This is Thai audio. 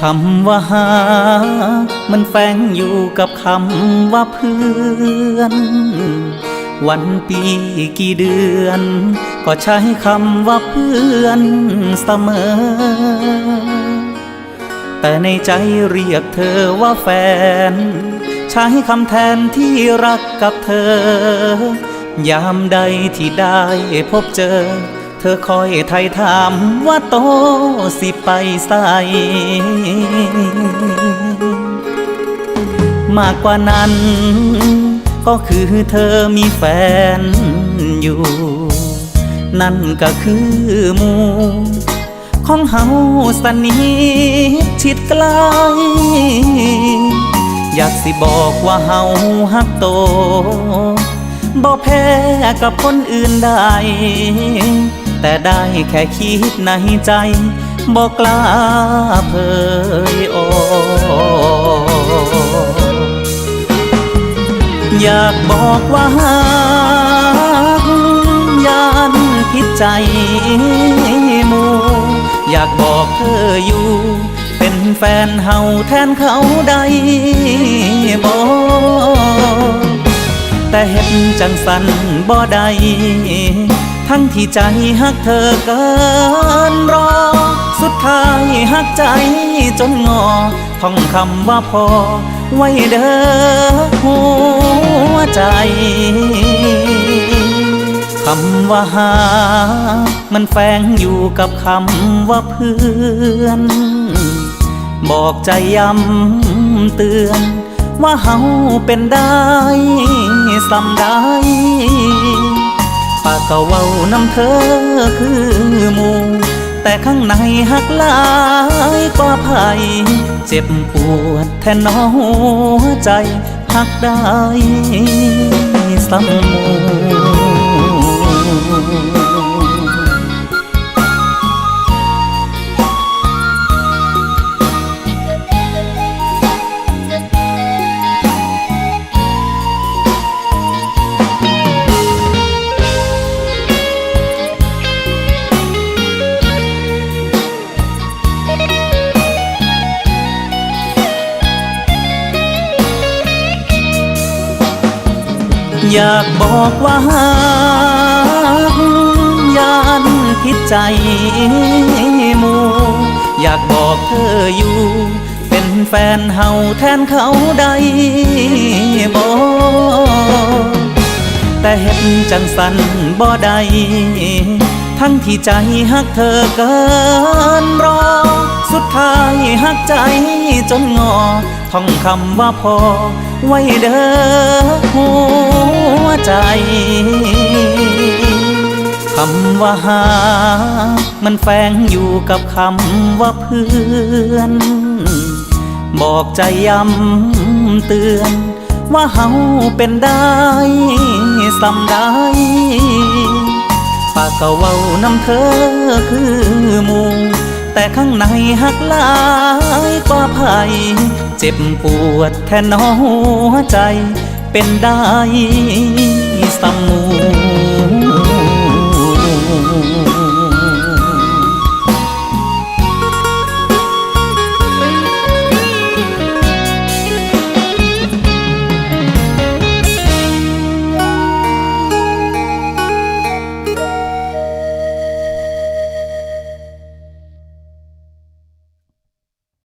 คำว่าหา มันแฝงอยู่กับคำว่าเพื่อน วันปีกี่เดือน ก็ใช้คำว่าเพื่อนเสมอ แต่ในใจเรียกเธอว่าแฟน ใช้คำแทนที่รักกับเธอ ยามใดที่ได้พบเจอ เธอคอยไทยถามว่าโตสิไปใสมากกว่านั้น ก็คือเธอมีแฟนอยู่ นั่นก็คือมูของเฮาสนิทชิดใกล้อยากสิบอกว่าเฮาฮักโตบ่แพ้กับคนอื่นได้ แต่ได้แค่คิดในใจบ่กล้าเผยออกอยากบอกว่าฮักยานพิดใจมูอยากบอกเธออยู่ เป็นแฟนเฮาแทนเขาได้บอกแต่เห็นจังสันบ่ได้ ทั้งที่ใจฮักเธอเกินรอ สุดท้ายฮักใจจนงอ ท่องคำว่าพอ ไว้เด้อหัวใจคำว่าหา มันแฝงอยู่กับคำว่าเพื่อน บอกใจย้ำเตือน ว่าเฮาเป็นได้สำได้ากก็เว้านำเธอคือหมูแต่ข้างในหักลายกว่าภัยเจ็บปวดแทนน้อหัวใจหักได้สำมู อยากบอกว่าฮักยานพิดใจมูอยากบอกเธออยู่ เป็นแฟนเฮาแทนเขาได้บอกแต่เห็นจังสันบ่ได้ทั้งที่ใจฮักเธอเกินรอ สุดท้ายฮักใจจนงอท่องคำว่าพอ ไว้เด้อหัวใจคำว่าหา มันแฝงอยู่กับคำว่าเพื่อน บอกใจย้ำเตือน ว่าเฮาเป็นได้สำได้ปากก็เว้านำเธอคือหมู แต่ข้างในหักลายกว่าภัย เจ็บปวดแทนน้อหัวใจเป็นได้สมู